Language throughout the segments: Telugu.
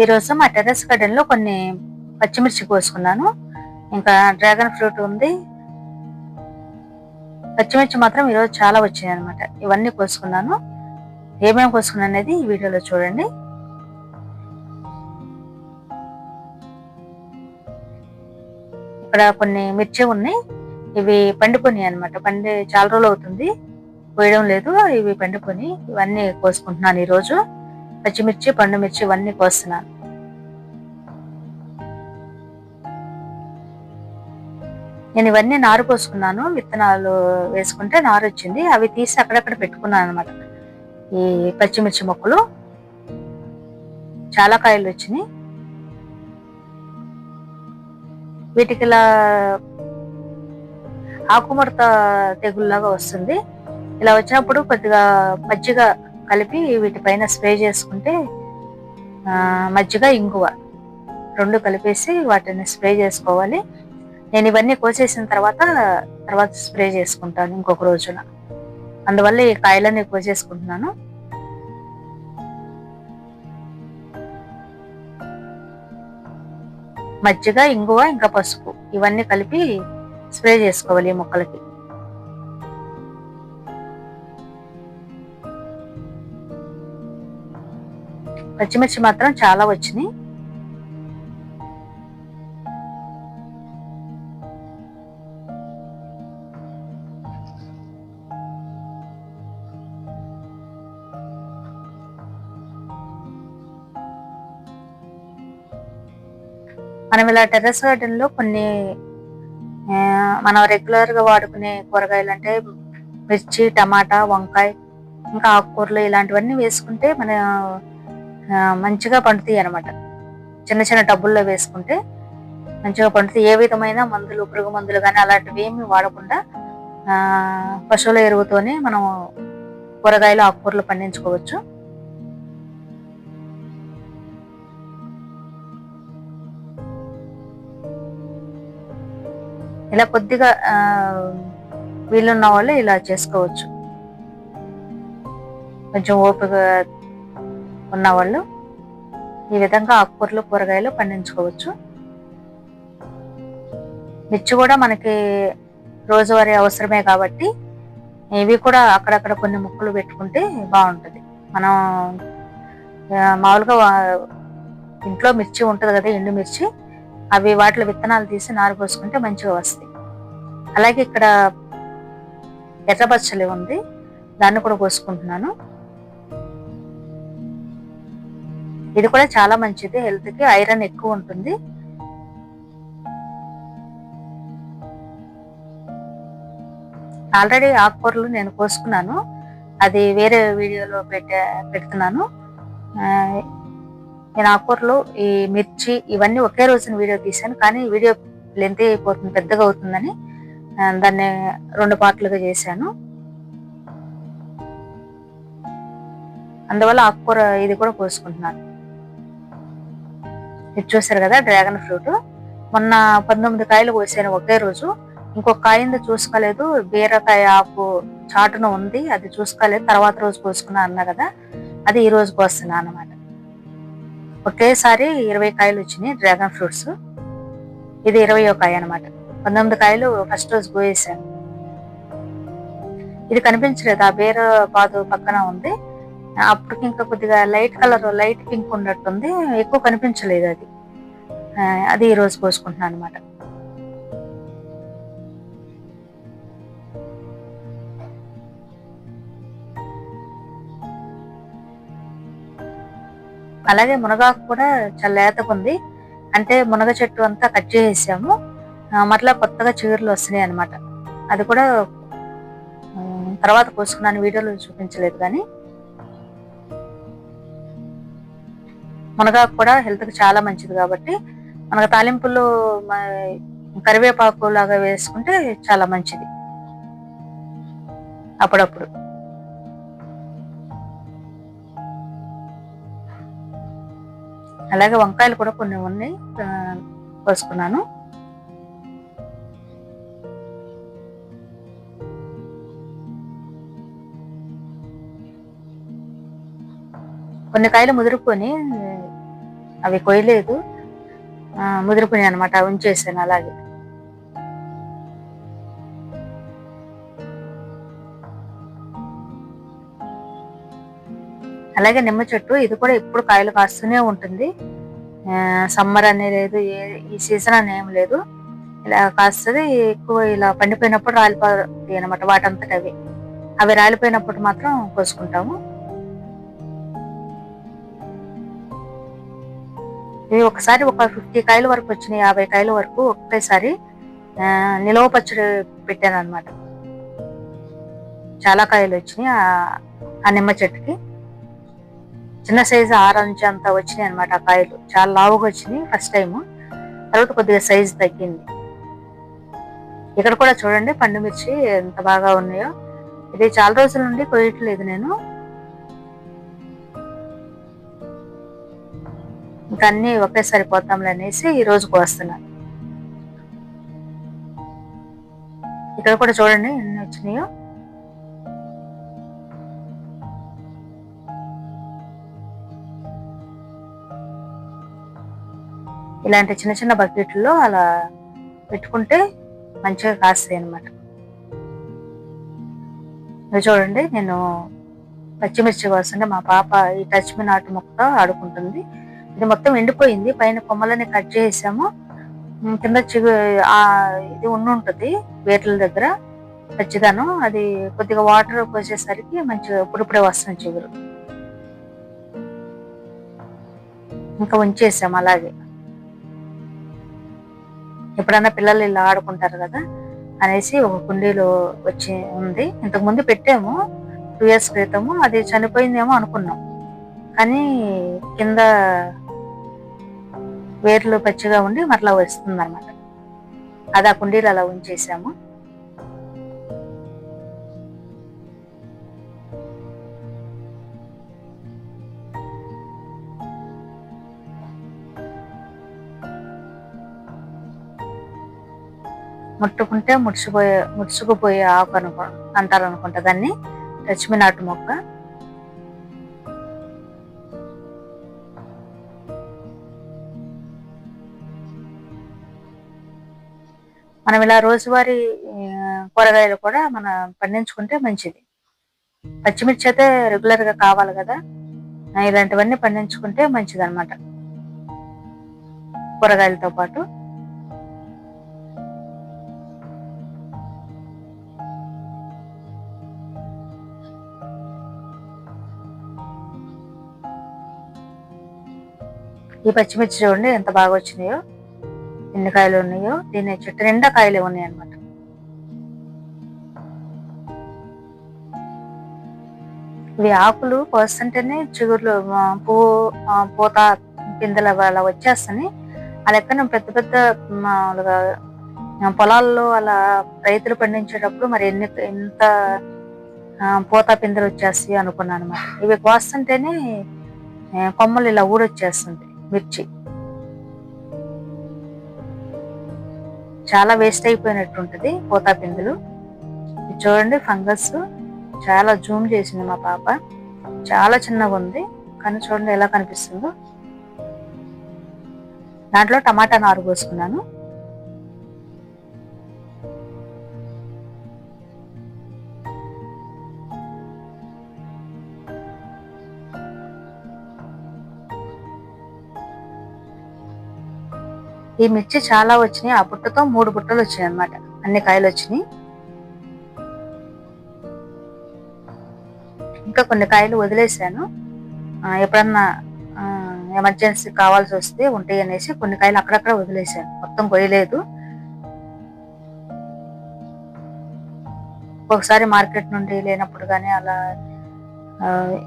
ఈరోజు మా టెర్రస్ గార్డెన్లో కొన్ని పచ్చిమిర్చి కోసుకున్నాను. ఇంకా డ్రాగన్ ఫ్రూట్ ఉంది. పచ్చిమిర్చి మాత్రం ఈరోజు చాలా వచ్చినాయి అనమాట ఇవన్నీ కోసుకున్నాను. ఏమేమి కోసుకున్నాను అనేది ఈ వీడియోలో చూడండి. ఇక్కడ కొన్ని మిర్చి ఉన్నాయి. ఇవి పండిపోయినాయి అనమాట పండి చాలా రోజులు అవుతుంది. పోయడం లేదు. ఇవి పండిపోయి ఇవన్నీ కోసుకుంటున్నాను ఈరోజు. పచ్చిమిర్చి పండు మిర్చి ఇవన్నీ కోస్తున్నాను నేను ఇవన్నీ నారు పోసుకున్నాను విత్తనాలు వేసుకుంటే నారు వచ్చింది. అవి తీసి అక్కడక్కడ పెట్టుకున్నాను అనమాట ఈ పచ్చిమిర్చి మొక్కలు. చాలా కాయలు వచ్చినాయి. వీటికి ఇలా ఆకుముడత తెగుల్లాగా వస్తుంది. ఇలా వచ్చినప్పుడు కొద్దిగా మజ్జిగ కలిపి వీటిపైన స్ప్రే చేసుకుంటే మజ్జిగ ఇంగువ రెండు కలిపేసి వాటిని స్ప్రే చేసుకోవాలి. నేను ఇవన్నీ కోసేసిన తర్వాత తర్వాత స్ప్రే చేసుకుంటాను ఇంకొక రోజున. అందువల్ల ఈ కాయలన్నీ కోసేసుకుంటున్నాను. మజ్జిగ ఇంగువ ఇంకా పసుపు ఇవన్నీ కలిపి స్ప్రే చేసుకోవాలి ఈ మొక్కలకి. పచ్చిమిర్చి మాత్రం చాలా వచ్చినాయి. మనం ఇలా టెర్రస్ గార్డెన్లో కొన్ని మనం రెగ్యులర్గా వాడుకునే కూరగాయలు అంటే మిర్చి టమాటా వంకాయ ఇంకా ఆకుకూరలు ఇలాంటివన్నీ వేసుకుంటే మన మంచిగా పండుతాయి అనమాట చిన్న చిన్న టబ్బుల్లో వేసుకుంటే మంచిగా పండుతాయి. ఏ విధమైన మందులు పురుగు మందులు కానీ అలాంటివి ఏమి వాడకుండా పశువుల ఎరువుతోనే మనం కూరగాయలు ఆకుకూరలు పండించుకోవచ్చు. ఇలా కొద్దిగా వీళ్ళున్న వాళ్ళు ఇలా చేసుకోవచ్చు. కొంచెం ఓపిక ఉన్నవాళ్ళు ఈ విధంగా ఆకుకూరలు కూరగాయలు పండించుకోవచ్చు. మిర్చి కూడా మనకి రోజువారీ అవసరమే కాబట్టి ఇవి కూడా అక్కడక్కడ కొన్ని ముక్కలు పెట్టుకుంటే బాగుంటుంది. మనం మామూలుగా ఇంట్లో మిర్చి ఉంటుంది కదా ఎండు మిర్చి అవి వాటిలో విత్తనాలు తీసి నారు పోసుకుంటే మంచిగా వస్తాయి. అలాగే ఇక్కడ ఎర్రబచ్చలి ఉంది దాన్ని కూడా కోసుకుంటున్నాను ఇది కూడా చాలా మంచిది. హెల్త్కి ఐరన్ ఎక్కువ ఉంటుంది. ఆల్రెడీ ఆకుకూరలు నేను కోసుకున్నాను. అది వేరే వీడియోలో పెట్టే పెడుతున్నాను. నేను ఆకుకూరలు ఈ మిర్చి ఇవన్నీ ఒకే రోజున వీడియో తీశాను. కానీ వీడియో లెంత్ అయిపోతుంది పెద్దగా అవుతుందని దాన్ని రెండు పార్ట్లుగా చేశాను. అందువల్ల ఆకుకూర ఇది కూడా కోసుకుంటున్నాను. ఇది చూసారు కదా డ్రాగన్ ఫ్రూట్. మొన్న పంతొమ్మిది కాయలు కోసాను ఒకే రోజు. ఇంకొక కాయింది చూసుకోలేదు. బీరకాయ ఆకు చాటున ఉంది అది చూసుకోలేదు. తర్వాత రోజు కోసుకున్నా అన్నా కదా అది ఈ రోజు కోస్తున్నా అనమాట ఒకేసారి ఇరవై కాయలు వచ్చినాయి డ్రాగన్ ఫ్రూట్స్. ఇది ఇరవై కాయ అనమాట పంతొమ్మిది కాయలు ఫస్ట్ రోజు కోసాను ఇది కనిపించలేదు. ఆ బీర పాదు పక్కన ఉంది. అప్పటికి ఇంకా కొద్దిగా లైట్ కలర్ లైట్ పింక్ ఉన్నట్టుంది. ఎక్కువ కనిపించలేదు అది. అది ఈ రోజు పోసుకుంటున్నాను అనమాట అలాగే మునగాకు కూడా చాలా లేతకుంది అంటే మునగ చెట్టు అంతా కట్ చేసేసాము. మరలా కొత్తగా చీరలు వస్తున్నాయి అనమాట అది కూడా తర్వాత కోసుకున్నాను వీడియోలో చూపించలేదు కానీ. మునగాకు కూడా హెల్త్కి చాలా మంచిది కాబట్టి మనకు తాలింపులు కరివేపాకు లాగా వేసుకుంటే చాలా మంచిది. అప్పుడప్పుడు. అలాగే వంకాయలు కూడా కొన్ని ఉన్నాయి కోసుకున్నాను. కొన్ని కాయలు ముదురుకొని అవి కొయ్యలేదు. ఆ, ముదిరిపోయాయి అనమాట ఉంచేసాను అలాగే. అలాగే నిమ్మ చెట్టు ఇది కూడా ఎప్పుడు కాయలు కాస్తూనే ఉంటుంది. సమ్మర్ అనే లేదు ఏ- ఈ సీజన్ అని ఏం లేదు. ఇలా కాస్తుంది ఎక్కువ ఇలా పండిపోయినప్పుడు రాలిపోతాయి అనమాట వాటంతటవి అవి రాలిపోయినప్పుడు మాత్రం కోసుకుంటాము. ఇవి ఒకసారి ఒక ఫిఫ్టీ కాయల వరకు వచ్చినాయి యాభై కాయల వరకు ఒకేసారి నిలవ పచ్చడి పెట్టాను అనమాట చాలా కాయలు వచ్చినాయి ఆ- నిమ్మ చెట్టుకి. చిన్న సైజు ఆరెంజ్ అంత వచ్చినాయి అనమాట ఆ కాయలు. చాలా లావుగా వచ్చినాయి ఫస్ట్ టైం తర్వాత కొద్దిగా సైజు తగ్గింది. ఇక్కడ కూడా చూడండి పండు మిర్చి ఎంత బాగా ఉన్నాయో. ఇది చాలా రోజుల నుండి కొయ్యట్లేదు నేను. ఇంకా అన్ని ఒకేసారి పోతాంలే అనేసి ఈ రోజు కోస్తున్నాను ఇక్కడ కూడా చూడండి ఎన్ని వచ్చినాయో. ఇలాంటి చిన్న చిన్న బకెట్లో అలా పెట్టుకుంటే మంచిగా కాస్తాయి అన్నమాట. ఇది చూడండి నేను పచ్చిమిర్చి కోస్తుంటే మా పాప ఈ టచ్ మీ నాటు మొక్క ఆడుకుంటుంది. ఇది మొత్తం ఎండిపోయింది. పైన కొమ్మలని కట్ చేసాము కింద ఆ ఇది ఉండి ఉంటుంది దగ్గర. పచ్చిదనం. అది కొద్దిగా వాటర్ పోసేసరికి మంచిగా ఇప్పుడిప్పుడే వస్తుంది చిగురు. ఇంకా ఉంచేసాము అలాగే. ఎప్పుడన్నా పిల్లలు ఇలా ఆడుకుంటారు కదా అనేసి ఒక కుండీలో వచ్చి ఉంది. ఇంతకు ముందు పెట్టాము. టూ ఇయర్స్ క్రితము. అది చనిపోయిందేమో అనుకున్నాం. కానీ కింద వేర్లు పచ్చిగా ఉండి మరలా వస్తుంది అనమాట అది ఆ కుండీలు అలా ఉంచేసాము. ముట్టుకుంటే ముడిచిపోయే ముడుచుకుపోయే ఆకు అనుకో అంటారు అనుకుంటా దాన్ని. లక్ష్మీ నాటు మొక్క. మనం ఇలా రోజువారీ కూరగాయలు కూడా మనం పండించుకుంటే మంచిది. పచ్చిమిర్చి అయితే రెగ్యులర్గా కావాలి కదా. ఇలాంటివన్నీ పండించుకుంటే మంచిది అనమాట కూరగాయలతో పాటు. ఈ పచ్చిమిర్చి చూడండి ఎంత బాగా వచ్చినాయో. ఎన్ని కాయలు ఉన్నాయో దీని చెట్టు నిండా కాయలే ఉన్నాయి అనమాట ఇవి ఆకులు కోస్తుంటేనే చిగుర్లు పువ్వు పూత పిందెలు అలా వచ్చేస్తాయి. ఆ లెక్కన పెద్ద పెద్ద మామూలుగా పొలాల్లో అలా రైతులు పండించేటప్పుడు మరి ఎన్ని ఎంత పూత పిందెలు వచ్చేస్తాయి అనుకున్నాను అనమాట ఇవి కోస్తుంటేనే కొమ్మలు ఇలా ఊడొచ్చేస్తుంది మిర్చి. చాలా వేస్ట్ అయిపోయినట్టు ఉంటుంది పోతా పిందులు. చూడండి ఫంగస్. చాలా జూమ్ చేసింది మా పాప. చాలా చిన్నగా ఉంది కానీ చూడండి ఎలా కనిపిస్తుందో. దాంట్లో టమాటా నారు పోసుకున్నాను. ఈ మిర్చి చాలా వచ్చినాయి. ఆ బుట్టతో మూడు బుట్టలు వచ్చినాయి అన్నమాట. అన్ని కాయలు వచ్చినాయి. ఇంకా కొన్ని కాయలు వదిలేసాను. ఎప్పుడన్నా ఎమర్జెన్సీ కావాల్సి వస్తే ఉంటాయి అనేసి కొన్ని కాయలు అక్కడక్కడ వదిలేసాను. మొత్తం కొయ్యలేదు. ఒకసారి మార్కెట్ నుండి లేనప్పుడు కానీ అలా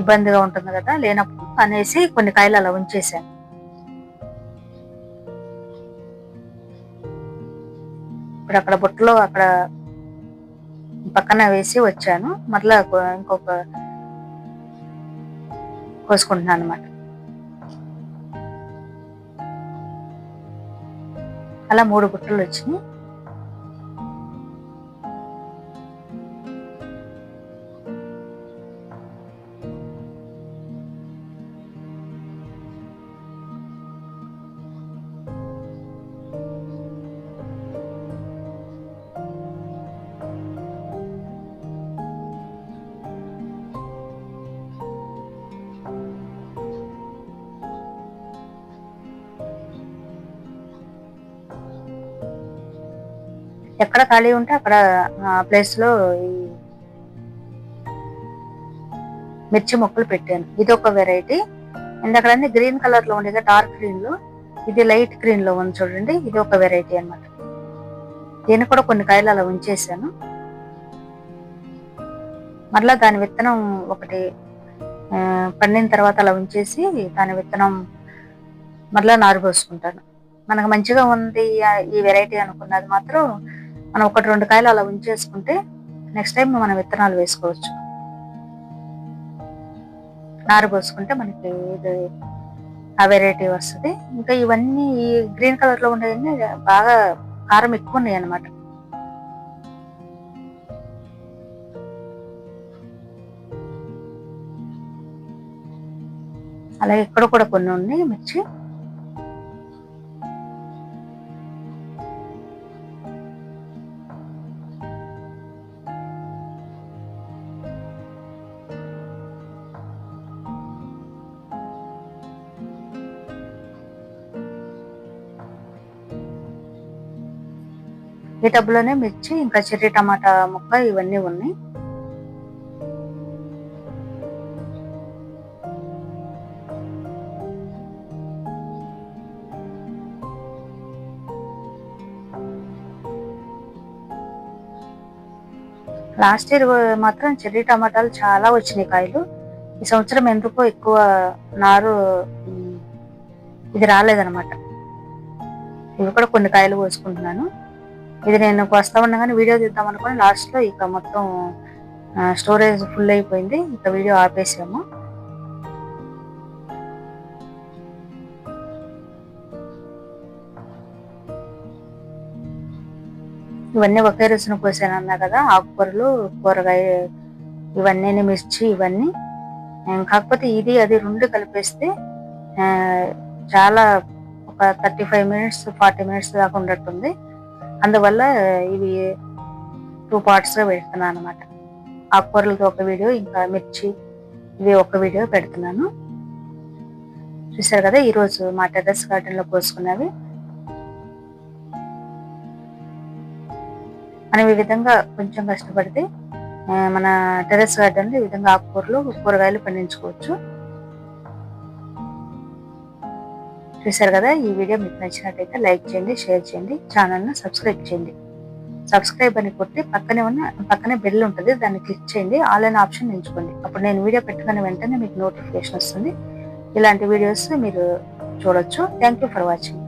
ఇబ్బందిగా ఉంటుంది కదా లేనప్పుడు అనేసి కొన్ని కాయలు అలా ఉంచేసాను. ఇప్పుడు అక్కడ బుట్టలో అక్కడ పక్కన వేసి వచ్చాను. మరలా ఇంకొక కోసుకుంటున్నాను అనమాట అలా మూడు బుట్టలు వచ్చినాయి. ఎక్కడ ఖాళీ ఉంటే అక్కడ ప్లేస్లో ఈ మిర్చి మొక్కలు పెట్టాను. ఇది ఒక వెరైటీ ఇందాకలన్నీ గ్రీన్ కలర్లో ఉండేది డార్క్ గ్రీన్లో. ఇది లైట్ గ్రీన్లో ఉంది చూడండి ఇది ఒక వెరైటీ అన్నమాట. దీన్ని కూడా కొన్ని కాయలు అలా ఉంచేసాను. మరలా దాని విత్తనం ఒకటి పండిన తర్వాత అలా ఉంచేసి దాని విత్తనం మరలా నారు పోసుకుంటాను. మనకు మంచిగా ఉంది ఈ వెరైటీ అనుకున్నది మాత్రం మనం ఒకటి రెండు కాయలు అలా ఉంచేసుకుంటే నెక్స్ట్ టైం మనం విత్తనాలు వేసుకోవచ్చు. నారు పోసుకుంటే మనకి ఇది ఆ వెరైటీ వస్తుంది. ఇంకా ఇవన్నీ ఈ గ్రీన్ కలర్లో ఉండేవన్నీ బాగా కారం ఎక్కువ ఉన్నాయి అన్నమాట అలాగే ఇక్కడ కూడా కొన్ని ఉన్నాయి మిర్చి. ఈ టబ్లోనే మిర్చి ఇంకా చెర్రీ టమాటా ముక్క ఇవన్నీ ఉన్నాయి. లాస్ట్ ఇయర్ మాత్రం చెర్రీ టమాటాలు చాలా వచ్చినాయి కాయలు. ఈ సంవత్సరం ఎందుకో ఎక్కువ నారు ఇది రాలేదన్నమాట. ఇవి కూడా కొన్ని కాయలు కోసుకుంటున్నాను. ఇది నేను వస్తా ఉండగానే వీడియో తీద్దాం అనుకుని లాస్ట్లో ఇక మొత్తం స్టోరేజ్ ఫుల్ అయిపోయింది. ఇక వీడియో ఆపేసాము. ఇవన్నీ ఒకే రుచిన కోసాను అన్నా కదా ఆకుకూరలు కూరగాయ ఇవన్నీ మిర్చి ఇవన్నీ. కాకపోతే ఇది అది రెండు కలిపేస్తే చాలా ఒక thirty five minutes forty minutes దాకా ఉండట్టుంది. అందువల్ల ఇవి టూ పార్ట్స్ పెడుతున్నాను అనమాట ఆకుకూరలతో ఒక వీడియో ఇంకా మిర్చి ఇవి ఒక వీడియో పెడుతున్నాను. చూసారు కదా ఈరోజు మా టెర్రస్ గార్డెన్లో కోసుకున్నవి. మనం ఈ విధంగా కొంచెం కష్టపడితే మన టెర్రస్ గార్డెన్లో ఈ విధంగా ఆకుకూరలు కూరగాయలు పండించుకోవచ్చు. చూసారు కదా ఈ వీడియో మీకు నచ్చినట్టయితే లైక్ చేయండి షేర్ చేయండి ఛానల్ను సబ్స్క్రైబ్ చేయండి. సబ్స్క్రైబ్ అని కొట్టి పక్కనే ఉన్న పక్కనే బెల్ ఉంటుంది దాన్ని క్లిక్ చేయండి ఆల్ అనే ఆప్షన్ ఎంచుకోండి. అప్పుడు నేను వీడియో పెట్టుకున్న వెంటనే మీకు నోటిఫికేషన్ వస్తుంది. ఇలాంటి వీడియోస్ మీరు చూడొచ్చు. Thank you for watching.